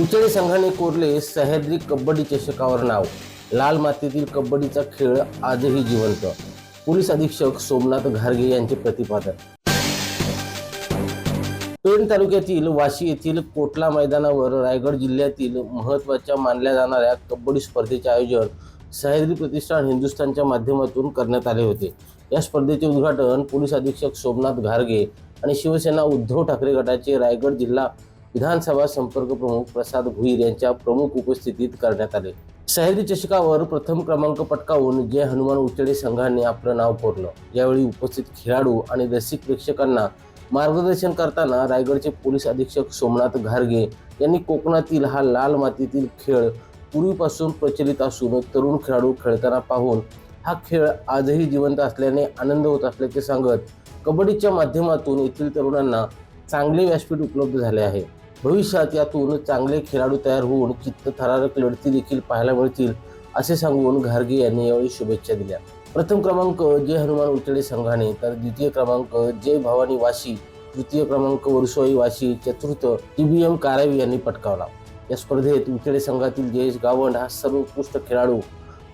उचेडी संघाने कोरले सह्याद्री कबड्डी चषकावर नाव. लाल मातीतील कबड्डीचा खेळ आजही जिवंत. पोलीस अधीक्षक सोमनाथ घारगे यांचे प्रतिपादन. पेण तालुक्यातील वाशी येथील कोटला मैदानावर रायगड जिल्ह्यातील महत्त्वाच्या मानल्या जाणाऱ्या कबड्डी स्पर्धेचे आयोजन सह्याद्री प्रतिष्ठान हिंदुस्थानच्या माध्यमातून करण्यात आले होते. या स्पर्धेचे उद्घाटन पोलीस अधीक्षक सोमनाथ घारगे आणि शिवसेना उद्धव ठाकरे गटाचे रायगड जिल्हा विधानसभा संपर्क प्रमुख प्रसाद भुईर यांच्या प्रमुख उपस्थितीत करण्यात आले. सह्याद्री चषकावर प्रथम क्रमांक पटकावून जय हनुमान उचेडे संघाने आपलं नाव कोरलं. यावेळी उपस्थित खेळाडू आणि रसिक प्रेक्षकांना मार्गदर्शन करताना रायगडचे पोलीस अधीक्षक सोमनाथ घारगे यांनी कोकणातील हा लाल मातीतील खेळ पूर्वीपासून प्रचलित असून तरुण खेळाडू खेळताना पाहून हा खेळ आजही जिवंत असल्याने आनंद होत असल्याचे सांगत कबड्डीच्या माध्यमातून येथील तरुणांना चांगले व्यासपीठ उपलब्ध झाले आहे. भविष्यात यातून चांगले खेळाडू तयार होऊन चित्तथरारक लढती देखील पाहायला मिळतील असे सांगून घारगे यांनी यावेळी शुभेच्छा दिल्या. प्रथम क्रमांक जय हनुमान उचडे संघाने तर द्वितीय क्रमांक जय भवानी वाशी तृतीय क्रमांक वर्सोई वाशी चतुर्थ टीबीएम कारावी यांनी पटकावला. या स्पर्धेत उचडे संघातील जयेश गावंड हा सर्वोत्कृष्ट खेळाडू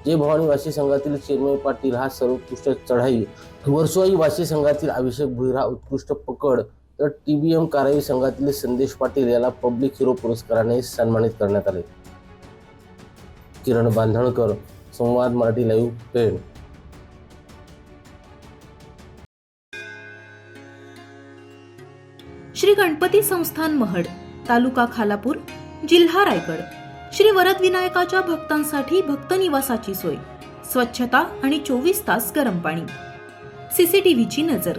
जय भवानी वाशी संघातील चिन्मय पाटील हा सर्वोत्कृष्ट चढाई वर्सोई वाशी संघातील अभिषेक भुईर हा उत्कृष्ट पकड तर टीबीएम कारावी संघातील संदेश पाटील याला पब्लिक हिरो पुरस्काराने सन्मानित करण्यात आले. किरण बांधणकर संवाद मराठी लाईव्ह पेण. श्री गणपती संस्थान महड तालुका खालापूर जिल्हा रायगड. श्री वरद विनायकाच्या भक्तांसाठी भक्त निवासाची सोय स्वच्छता आणि चोवीस तास गरम पाणी. सीसीटीव्हीची नजर.